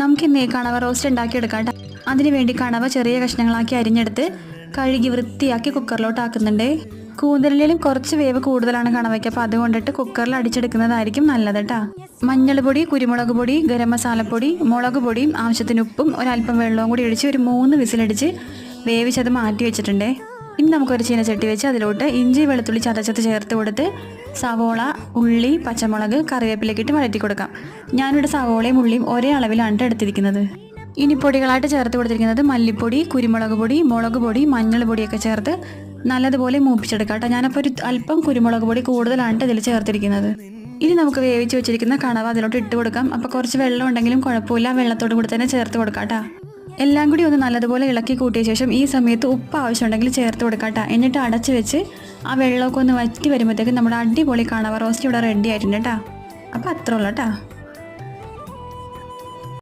നമുക്കിന്നേ കണവ റോസ്റ്റ് ഉണ്ടാക്കിയെടുക്കാം കേട്ടോ അതിന് വേണ്ടി കണവ ചെറിയ കഷ്ണങ്ങളാക്കി അരിഞ്ഞെടുത്ത് കഴുകി വൃത്തിയാക്കി കുക്കറിലോട്ട് ആക്കുന്നുണ്ട്. കൂന്തലിലും കുറച്ച് വേവ് കൂടുതലാണ് കണവയ്ക്ക്. അപ്പോൾ അതുകൊണ്ടിട്ട് കുക്കറിൽ അടിച്ചെടുക്കുന്നതായിരിക്കും നല്ലത് കേട്ടോ മഞ്ഞൾ പൊടി കുരുമുളക് പൊടി ഗരം മസാലപ്പൊടി മുളക് പൊടിയും ആവശ്യത്തിന് ഉപ്പും ഒരല്പം വെള്ളവും കൂടി ഒഴിച്ച് ഒരു മൂന്ന് വിസിലടിച്ച് വേവിച്ചത് മാറ്റി വെച്ചിട്ടുണ്ടേ. ഇനി നമുക്കൊരു ചീനച്ചട്ടി വെച്ച് അതിലോട്ട് ഇഞ്ചി വെളുത്തുള്ളി ചതച്ചത് ചേർത്ത് കൊടുത്ത് സവോള ഉള്ളി പച്ചമുളക് കറിവേപ്പിലേക്ക് ഇട്ട് വഴറ്റി കൊടുക്കാം. ഞാനിവിടെ സവോളയും ഉള്ളിയും ഒരേ അളവിലാണ് എടുത്തിരിക്കുന്നത്. ഇനി പൊടികളായിട്ട് ചേർത്ത് കൊടുത്തിരിക്കുന്നത് മല്ലിപ്പൊടി കുരുമുളക് പൊടി മുളക് പൊടി മഞ്ഞൾ പൊടിയൊക്കെ ചേർത്ത് നല്ലതുപോലെ മൂപ്പിച്ചെടുക്കാം കേട്ടോ ഞാനപ്പോൾ ഒരു അല്പം കുരുമുളക് പൊടി കൂടുതലാണ് ഇതിൽ ചേർത്തിരിക്കുന്നത്. ഇനി നമുക്ക് വേവിച്ച് വെച്ചിരിക്കുന്ന കണവ അതിലോട്ട് ഇട്ട് കൊടുക്കാം. അപ്പോൾ കുറച്ച് വെള്ളം ഉണ്ടെങ്കിലും കുഴപ്പമില്ല. വെള്ളത്തോട് കൂടി തന്നെ ചേർത്ത് കൊടുക്കാം കേട്ടോ എല്ലാം കൂടി ഒന്ന് നല്ലതുപോലെ ഇളക്കി കൂട്ടിയ ശേഷം ഈ സമയത്ത് ഉപ്പ് ആവശ്യമുണ്ടെങ്കിൽ ചേർത്ത് കൊടുക്കാം കേട്ടോ എന്നിട്ട് അടച്ച് വെച്ച് ആ വെള്ളമൊക്കെ ഒന്ന് വറ്റി വരുമ്പോഴത്തേക്കും നമ്മുടെ അടിപൊളി കണവ റോസ്റ്റ് ഇവിടെ റെഡി ആയിട്ടുണ്ട് കേട്ടോ അപ്പോൾ അത്ര ഉള്ളൂ കേട്ടോ